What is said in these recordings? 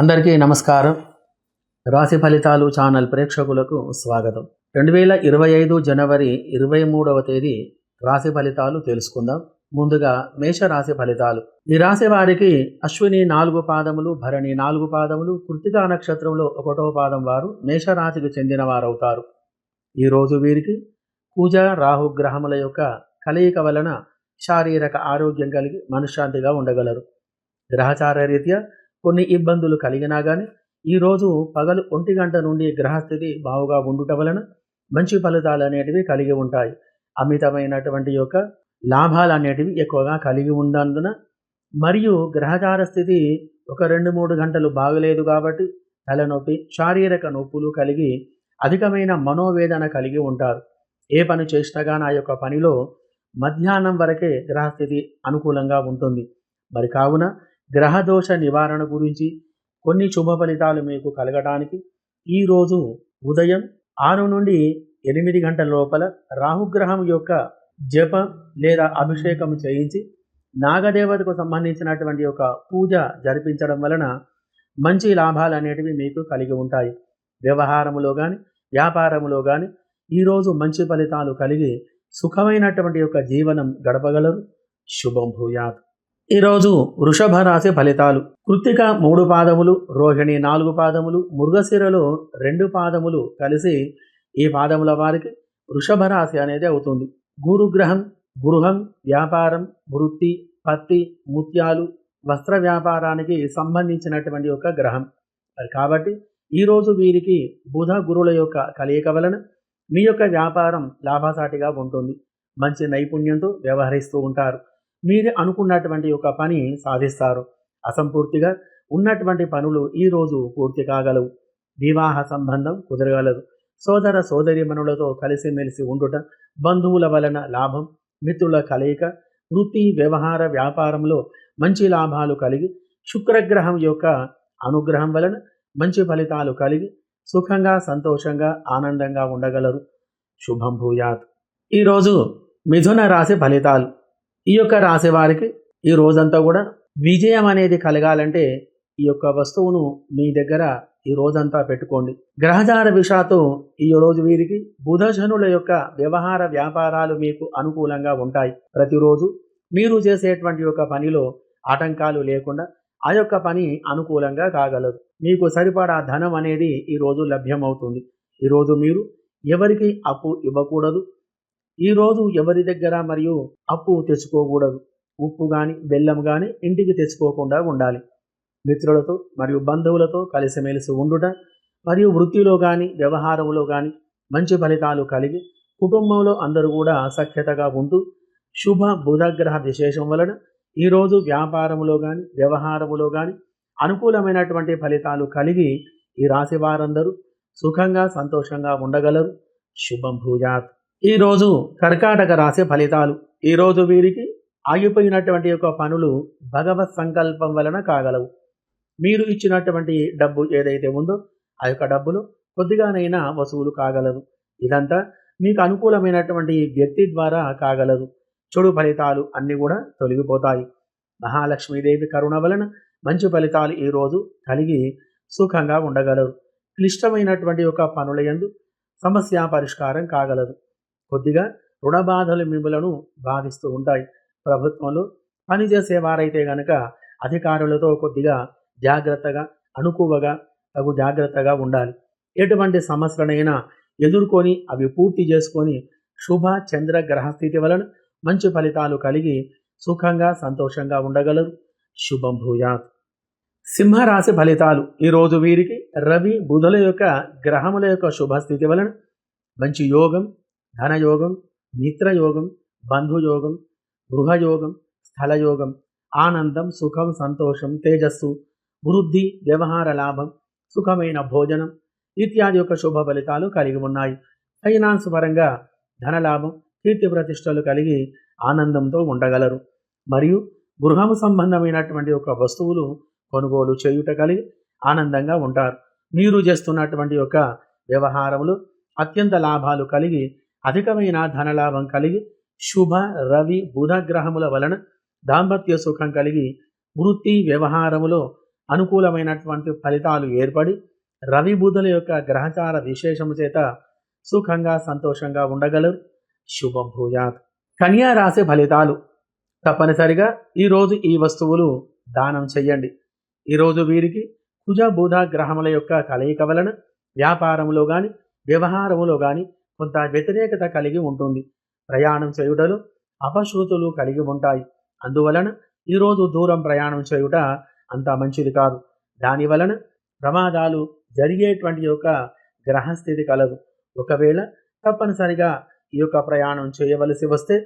అందరికీ నమస్కారం. రాశి ఫలితాలు ఛానల్ ప్రేక్షకులకు స్వాగతం. రెండు వేల ఇరవై ఐదు జనవరి ఇరవై మూడవ తేదీ రాశి ఫలితాలు తెలుసుకుందాం. ముందుగా మేష రాశి ఫలితాలు. ఈ రాశి వారికి అశ్విని నాలుగు పాదములు భరణి నాలుగు పాదములు కృతికా నక్షత్రంలో ఒకటో పాదం వారు మేషరాశికి చెందిన వారవుతారు ఈరోజు వీరికి పూజ రాహు గ్రహముల యొక్క కలయిక వలన శారీరక ఆరోగ్యం కలిగి మనశ్శాంతిగా ఉండగలరు. గ్రహచార రీత్యా కొన్ని ఇబ్బందులు కలిగినా కానీ ఈరోజు పగలు ఒంటి గంట నుండి గ్రహస్థితి బావుగా ఉండుట వలన మంచి ఫలితాలు అనేటివి కలిగి ఉంటాయి. అమితమైనటువంటి యొక్క లాభాలు అనేటివి ఎక్కువగా కలిగి ఉన్నందున మరియు గ్రహచార స్థితి ఒక రెండు మూడు గంటలు బాగలేదు కాబట్టి తలనొప్పి శారీరక నొప్పులు కలిగి అధికమైన మనోవేదన కలిగి ఉంటారు. ఏ పని చేసినా నా యొక్క పనిలో మధ్యాహ్నం వరకే గ్రహస్థితి అనుకూలంగా ఉంటుంది. మరి కావున గ్రహదోష నివారణ గురించి కొన్ని శుభ ఫలితాలు మీకు కలగడానికి ఈరోజు ఉదయం ఆరు నుండి ఎనిమిది గంటల లోపల రాహుగ్రహం యొక్క జపం లేదా అభిషేకం చేయించి నాగదేవతకు సంబంధించినటువంటి ఒక పూజ జరిపించడం వలన మంచి లాభాలు అనేటివి మీకు కలిగి ఉంటాయి. వ్యవహారములో కానీ వ్యాపారములో కానీ ఈరోజు మంచి ఫలితాలు కలిగి సుఖమైనటువంటి యొక్క జీవనం గడపగలరు. శుభం భూయాత్. ఈరోజు వృషభ రాశి ఫలితాలు. కృత్తిక మూడు పాదములు రోహిణి నాలుగు పాదములు మృగశిరలో రెండు పాదములు కలిసి ఈ పాదముల వారికి వృషభ రాశి అనేది అవుతుంది. గురుగ్రహం గృహం వ్యాపారం వృత్తి పత్తి ముత్యాలు వస్త్ర వ్యాపారానికి సంబంధించినటువంటి ఒక గ్రహం. మరి కాబట్టి ఈరోజు వీరికి బుధ గురుల యొక్క కలయిక వలన మీ యొక్క వ్యాపారం లాభసాటిగా ఉంటుంది. మంచి నైపుణ్యంతో వ్యవహరిస్తూ ఉంటారు. మీరు అనుకున్నటువంటి ఒక పని సాధిస్తారు. అసంపూర్తిగా ఉన్నటువంటి పనులు ఈరోజు పూర్తి కాగలవు. వివాహ సంబంధం కుదరగలదు. సోదర సోదరిమణులతో కలిసిమెలిసి ఉండుట బంధువుల వలన లాభం మిత్రుల కలయిక వృత్తి వ్యవహార వ్యాపారంలో మంచి లాభాలు కలిగి శుక్రగ్రహం యొక్క అనుగ్రహం వలన మంచి ఫలితాలు కలిగి సుఖంగా సంతోషంగా ఆనందంగా ఉండగలరు. శుభం భూయాత్. ఈరోజు మిథున రాశి ఫలితాలు. ఈ యొక్క రాసేవారికి ఈ రోజంతా కూడా విజయం అనేది కలగాలంటే ఈ యొక్క వస్తువును మీ దగ్గర ఈ రోజంతా పెట్టుకోండి. గ్రహచార విషాతో ఈ రోజు వీరికి బుధజనుల యొక్క వ్యవహార వ్యాపారాలు మీకు అనుకూలంగా ఉంటాయి. ప్రతిరోజు మీరు చేసేటువంటి యొక్క పనిలో ఆటంకాలు లేకుండా ఆ యొక్క పని అనుకూలంగా కాగలదు. మీకు సరిపడా ధనం అనేది ఈరోజు లభ్యమవుతుంది. ఈరోజు మీరు ఎవరికి అప్పు ఇవ్వకూడదు. ఈరోజు ఎవరి దగ్గర మరియు అప్పు తెచ్చుకోకూడదు? ఉప్పు కానీ బెల్లం కానీ ఇంటికి తెచ్చుకోకుండా ఉండాలి. మిత్రులతో మరియు బంధువులతో కలిసిమెలిసి ఉండుట మరియు వృత్తిలో కానీ వ్యవహారంలో కానీ మంచి ఫలితాలు కలిగి కుటుంబంలో అందరూ కూడా సఖ్యతగా ఉంటూ శుభ బుధగ్రహ విశేషం వలన ఈరోజు వ్యాపారములో కానీ వ్యవహారములో కానీ అనుకూలమైనటువంటి ఫలితాలు కలిగి ఈ రాశి వారందరూ సుఖంగా సంతోషంగా ఉండగలరు. శుభం భూజాత్ ఈరోజు కర్కాటక రాశి ఫలితాలు. ఈరోజు వీరికి ఆగిపోయినటువంటి యొక్క పనులు భగవత్ సంకల్పం వలన కాగలవు. మీరు ఇచ్చినటువంటి డబ్బు ఏదైతే ఉందో ఆ యొక్క డబ్బులు కొద్దిగానైనా వసూలు కాగలదు. ఇదంతా మీకు అనుకూలమైనటువంటి వ్యక్తి ద్వారా కాగలదు. చెడు ఫలితాలు అన్నీ కూడా తొలగిపోతాయి. మహాలక్ష్మీదేవి కరుణ వలన మంచి ఫలితాలు ఈరోజు కలిగి సుఖంగా ఉండగలరు. క్లిష్టమైనటువంటి ఒక పనుల యందు సమస్య పరిష్కారం కాగలదు. కొద్దిగా రుణబాధలు మిమ్మలను బాధిస్తూ ఉంటాయి ప్రభుత్వంలో. పనిచేసేవారైతే గనక అధికారులతో కొద్దిగా జాగ్రత్తగా అనుకువగా తగు జాగ్రత్తగా ఉండాలి. ఎటువంటి సమస్యలనైనా ఎదుర్కొని అవి పూర్తి చేసుకొని శుభ చంద్ర గ్రహస్థితి వలన మంచి ఫలితాలు కలిగి సుఖంగా సంతోషంగా ఉండగలరు. శుభం భూయాత్. సింహరాశి ఫలితాలు. ఈరోజు వీరికి రవి బుధుల యొక్క గ్రహముల యొక్క శుభస్థితి వలన మంచి యోగం ధనయోగం మిత్రయోగం బంధుయోగం గృహయోగం స్థలయోగం ఆనందం సుఖం సంతోషం తేజస్సు వృద్ధి వ్యవహార లాభం సుఖమైన భోజనం ఇత్యాది యొక్క శుభ ఫలితాలు కలిగి ఉన్నాయి. ఫైనాన్స్ పరంగా ధనలాభం కీర్తి ప్రతిష్టలు కలిగి ఆనందంతో ఉండగలరు. మరియు గృహము సంబంధమైనటువంటి ఒక వస్తువులు కొనుగోలు చేయుట కలిగి ఆనందంగా ఉంటారు. మీరు చేస్తున్నటువంటి యొక్క వ్యవహారములు అత్యంత లాభాలు కలిగి అధికమైన ధనలాభం కలిగి శుభ రవి బుధ గ్రహముల వలన దాంపత్య సుఖం కలిగి వృత్తి వ్యవహారములో అనుకూలమైనటువంటి ఫలితాలు ఏర్పడి రవి బుధుల యొక్క గ్రహచార విశేషము చేత సుఖంగా సంతోషంగా ఉండగలరు. శుభం భూయాత్. కన్యా రాశి ఫలితాలు. తప్పనిసరిగా ఈరోజు ఈ వస్తువులు దానం చెయ్యండి ఈరోజు వీరికి కుజ బుధ గ్రహముల యొక్క కలయిక వలన వ్యాపారములో కానీ వ్యవహారములో కానీ కొంత వ్యతిరేకత కలిగి ఉంటుంది. ప్రయాణం చేయుటలు అపశృతులు కలిగి ఉంటాయి. అందువలన ఈరోజు దూరం ప్రయాణం చేయుట అంత మంచిది కాదు. దానివలన ప్రమాదాలు జరిగేటువంటి యొక్క గ్రహస్థితి కలదు. ఒకవేళ తప్పనిసరిగా ఈ యొక్క ప్రయాణం చేయవలసి వస్తే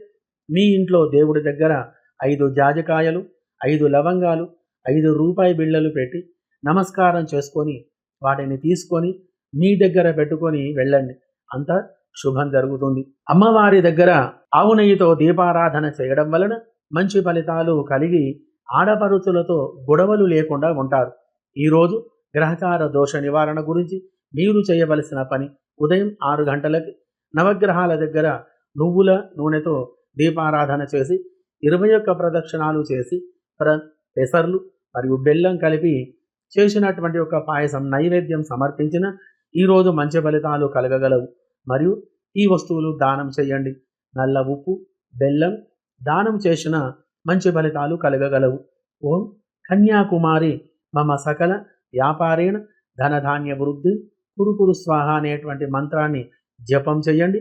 మీ ఇంట్లో దేవుడి దగ్గర ఐదు జాజికాయలు ఐదు లవంగాలు ఐదు రూపాయి బిళ్ళలు పెట్టి నమస్కారం చేసుకొని వాటిని తీసుకొని మీ దగ్గర పెట్టుకొని వెళ్ళండి. అంత శుభం జరుగుతుంది. అమ్మవారి దగ్గర ఆవు నెయ్యితో దీపారాధన చేయడం వలన మంచి ఫలితాలు కలిగి ఆడపరుచులతో గొడవలు లేకుండా ఉంటారు. ఈరోజు గ్రహచార దోష నివారణ గురించి మీరు చేయవలసిన పని ఉదయం ఆరు గంటలకి నవగ్రహాల దగ్గర నువ్వుల నూనెతో దీపారాధన చేసి ఇరవై ఒక్క ప్రదక్షిణాలు చేసి ప్ర పెసర్లు మరియు బెల్లం కలిపి చేసినటువంటి ఒక పాయసం నైవేద్యం సమర్పించిన ఈరోజు మంచి ఫలితాలు కలగగలవు. మరియు ఈ వస్తువులు దానం చేయండి. నల్ల ఉప్పు బెల్లం దానం చేసిన మంచి ఫలితాలు కలగగలవు. ఓం కన్యాకుమారి మమ సకల వ్యాపారేణ ధనధాన్య వృద్ధి కురుకురు స్వాహ అనేటువంటి మంత్రాన్ని జపం చేయండి.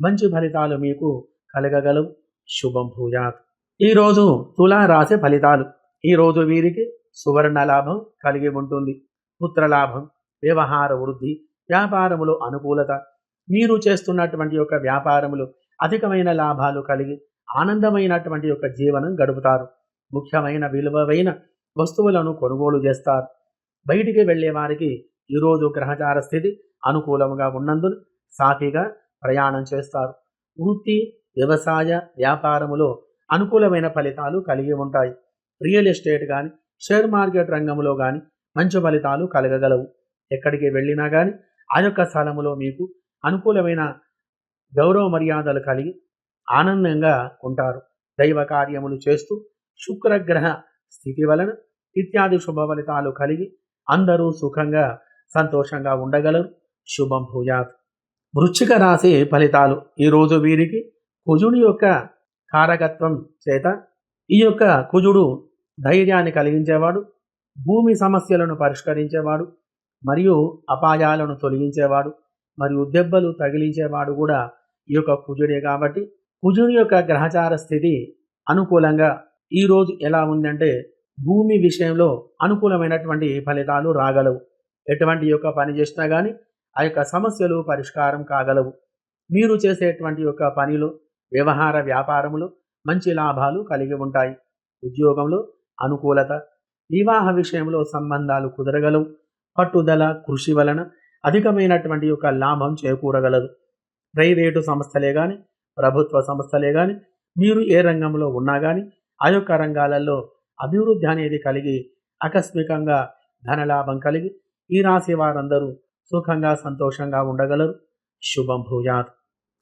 మంచి ఫలితాలు మీకు కలగగలవు. శుభం భూయాత్. ఈరోజు తులా రాసే ఫలితాలు. ఈరోజు వీరికి సువర్ణ లాభం కలిగి ఉంటుంది. పుత్రలాభం వ్యవహార వృద్ధి వ్యాపారములో అనుకూలత మీరు చేస్తున్నటువంటి యొక్క వ్యాపారములు అధికమైన లాభాలు కలిగి ఆనందమైనటువంటి యొక్క జీవనం గడుపుతారు. ముఖ్యమైన విలువైన వస్తువులను కొనుగోలు చేస్తారు. బయటికి వెళ్ళే వారికి ఈరోజు గ్రహచార స్థితి అనుకూలంగా ఉన్నందున సాఫీగా ప్రయాణం చేస్తారు. వృత్తి వ్యవసాయ వ్యాపారములో అనుకూలమైన ఫలితాలు కలిగి ఉంటాయి. రియల్ ఎస్టేట్ కానీ షేర్ మార్కెట్ రంగంలో కానీ మంచి ఫలితాలు కలగగలవు. ఎక్కడికి వెళ్ళినా కానీ ఆ యొక్క స్థలములో మీకు అనుకూలమైన గౌరవ మర్యాదలు కలిగి ఆనందంగా ఉంటారు. దైవ కార్యములు చేస్తూ శుక్రగ్రహ స్థితి వలన ఇత్యాది శుభ ఫలితాలు కలిగి అందరూ సుఖంగా సంతోషంగా ఉండగలరు. శుభం భూయాత్. వృశ్చిక రాశి ఫలితాలు. ఈరోజు వీరికి కుజుడి యొక్క కారకత్వం చేత ఈ యొక్క కుజుడు ధైర్యాన్ని కలిగించేవాడు భూమి సమస్యలను పరిష్కరించేవాడు మరియు అపాయాలను తొలగించేవాడు మరియు దెబ్బలు తగిలించేవాడు కూడా ఈ యొక్క కుజుడే. కాబట్టి కుజుడి యొక్క గ్రహచార స్థితి అనుకూలంగా ఈరోజు ఎలా ఉందంటే భూమి విషయంలో అనుకూలమైనటువంటి ఫలితాలు రాగలవు. ఎటువంటి యొక్క పని చేసినా కానీ ఆ యొక్క సమస్యలు పరిష్కారం కాగలవు. మీరు చేసేటువంటి యొక్క పనిలో వ్యవహార వ్యాపారములు మంచి లాభాలు కలిగి ఉంటాయి. ఉద్యోగంలో అనుకూలత వివాహ విషయంలో సంబంధాలు కుదరగలవు. పట్టుదల కృషి వలన అధికమైనటువంటి యొక్క లాభం చేకూరగలదు. ప్రైవేటు సంస్థలే కానీ ప్రభుత్వ సంస్థలే కానీ మీరు ఏ రంగంలో ఉన్నా కానీ ఆ యొక్క రంగాలలో అభివృద్ధి అనేది కలిగి ఆకస్మికంగా ధనలాభం కలిగి ఈ రాశి వారందరూ సుఖంగా సంతోషంగా ఉండగలరు. శుభం భూయాత్.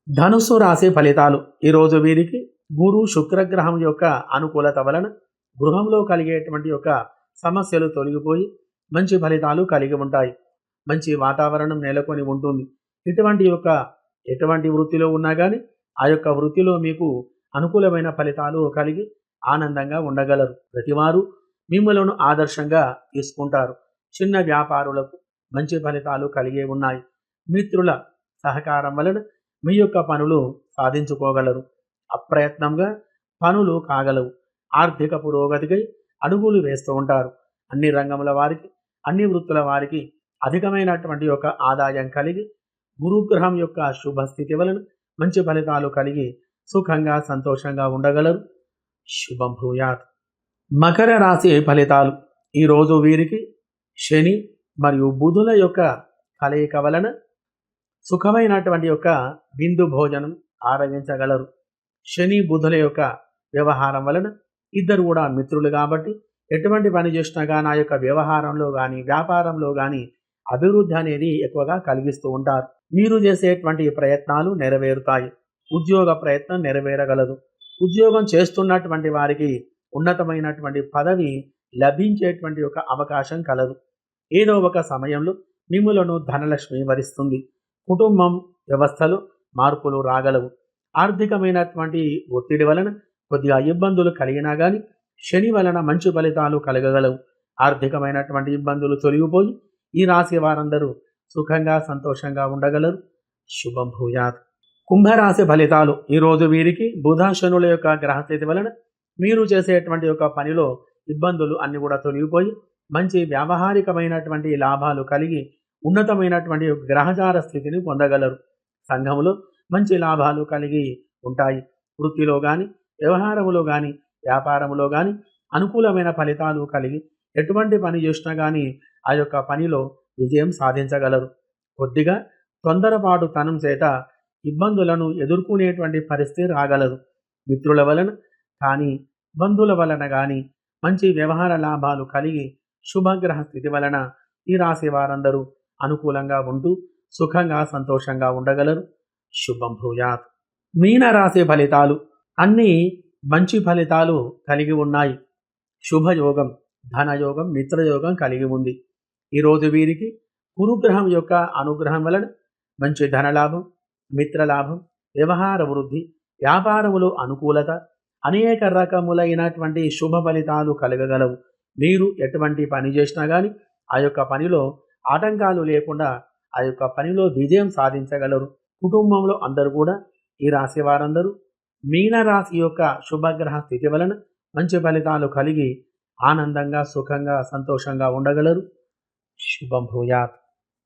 ధనుస్సు రాశి ఫలితాలు. ఈరోజు వీరికి గురు శుక్రగ్రహం యొక్క అనుకూలత వలన గృహంలో కలిగేటువంటి యొక్క సమస్యలు తొలగిపోయి మంచి ఫలితాలు కలిగి ఉంటాయి. మంచి వాతావరణం నెలకొని ఉంటుంది. ఇటువంటి యొక్క ఎటువంటి వృత్తిలో ఉన్నా కానీ ఆ యొక్క వృత్తిలో మీకు అనుకూలమైన ఫలితాలు కలిగి ఆనందంగా ఉండగలరు. ప్రతివారు మిమ్మలను ఆదర్శంగా తీసుకుంటారు. చిన్న వ్యాపారులకు మంచి ఫలితాలు కలిగే ఉన్నాయి. మిత్రుల సహకారం వలన మీ యొక్క పనులు సాధించుకోగలరు. అప్రయత్నంగా పనులు కాగలవు. ఆర్థిక పురోగతికై అడుగులు వేస్తూ ఉంటారు. అన్ని రంగముల వారికి అన్ని వృత్తుల వారికి అధికమైనటువంటి యొక్క ఆదాయం కలిగి గురుగ్రహం యొక్క శుభస్థితి వలన మంచి ఫలితాలు కలిగి సుఖంగా సంతోషంగా ఉండగలరు. శుభం భూయాత్. మకర రాశి ఫలితాలు. ఈరోజు వీరికి శని మరియు బుధుల యొక్క కలయిక వలన సుఖమైనటువంటి యొక్క బిందు భోజనం ఆరగించగలరు. శని బుధుల యొక్క వ్యవహారం వలన ఇద్దరు కూడా మిత్రులు కాబట్టి ఎటువంటి పని చేసినా కానీ ఆ యొక్క వ్యవహారంలో కానీ వ్యాపారంలో కానీ అభివృద్ధి అనేది ఎక్కువగా కలిగిస్తూ ఉంటారు. మీరు చేసేటువంటి ప్రయత్నాలు నెరవేరుతాయి. ఉద్యోగ ప్రయత్నం నెరవేరగలదు. ఉద్యోగం చేస్తున్నటువంటి వారికి ఉన్నతమైనటువంటి పదవి లభించేటువంటి ఒక అవకాశం కలదు. ఏదో ఒక సమయంలో మిమ్ములను ధనలక్ష్మి వరిస్తుంది కుటుంబం వ్యవస్థలో మార్పులు రాగలవు. ఆర్థికమైనటువంటి ఒత్తిడి వలన కొద్దిగా ఇబ్బందులు కలిగినా కానీ శని వలన మంచి ఫలితాలు కలగగలవు. ఆర్థికమైనటువంటి ఇబ్బందులు తొలగిపోయి ఈ రాశి వారందరూ సుఖంగా సంతోషంగా ఉండగలరు. శుభం భూయాత్ కుంభరాశి ఫలితాలు ఈరోజు వీరికి బుధ శనుల యొక్క గ్రహస్థితి వలన మీరు చేసేటువంటి యొక్క పనిలో ఇబ్బందులు అన్ని కూడా తొలగిపోయి మంచి వ్యావహారికమైనటువంటి లాభాలు కలిగి ఉన్నతమైనటువంటి గ్రహచార స్థితిని పొందగలరు. సంఘములో మంచి లాభాలు కలిగి ఉంటాయి. వృత్తిలో కానీ వ్యవహారములో కానీ వ్యాపారములో కానీ అనుకూలమైన ఫలితాలు కలిగి ఎటువంటి పని చేసినా కానీ ఆ యొక్క పనిలో విజయం సాధించగలరు. కొద్దిగా తొందరపాటు తనం చేత ఇబ్బందులను ఎదుర్కొనేటువంటి పరిస్థితి రాగలదు. మిత్రుల వలన కానీ బంధువుల వలన కానీ మంచి వ్యవహార లాభాలు కలిగి శుభగ్రహ స్థితి వలన ఈ రాశి వారందరూ అనుకూలంగా ఉంటూ సుఖంగా సంతోషంగా ఉండగలరు. శుభం భూయాత్. మీన రాశి ఫలితాలు అన్నీ మంచి ఫలితాలు కలిగి ఉన్నాయి. శుభయోగం. ధనయోగం మిత్రయోగం కలిగి ఉంది. ఈరోజు వీరికి గురుగ్రహం యొక్క అనుగ్రహం వలన మంచి ధనలాభం మిత్రలాభం వ్యవహార వృద్ధి వ్యాపారములో అనుకూలత అనేక రకములైనటువంటి శుభ ఫలితాలు కలగగలవు. మీరు ఎటువంటి పని చేసినా కానీ ఆ యొక్క పనిలో ఆటంకాలు లేకుండా ఆ యొక్క పనిలో విజయం సాధించగలరు. కుటుంబంలో అందరూ కూడా ఈ రాశి వారందరూ మీనరాశి యొక్క శుభగ్రహ స్థితి వలన మంచి ఫలితాలు కలిగి ఆనందంగా సుఖంగా సంతోషంగా ఉండగలరు. శుభం భూయాత్.